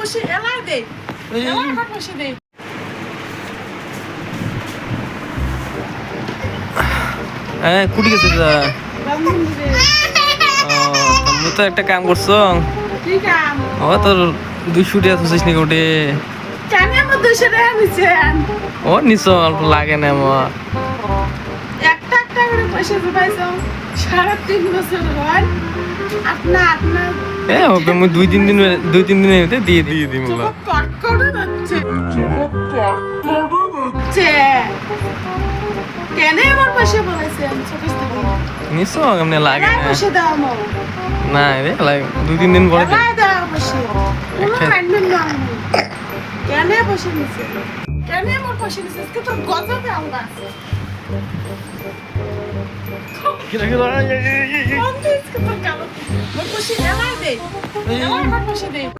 coxinha. É lá, Dei. É lá com a coxinha, হ্যাঁ কুটি গেছে দাদা তুমি তো একটা কাম করছো ও তোর দুইশো টাকা তুলছিস নি কোটে ও নিছ অল্প লাগে না আমার সারা তিন বছর হয় আপনার আপনার మేము দুই তিন দিন দুই তিন দিনের ভিতরে দিয়ে দিয়ে দিই মোলা নিশ্চয় এমনি লাগে না রে লাগে দুই তিন দিন পরে কেন বসে নিছে কেন আমার বসে নিছে তোর গজবে আলাদা আছে Gel gel. Não é uma coxa dei.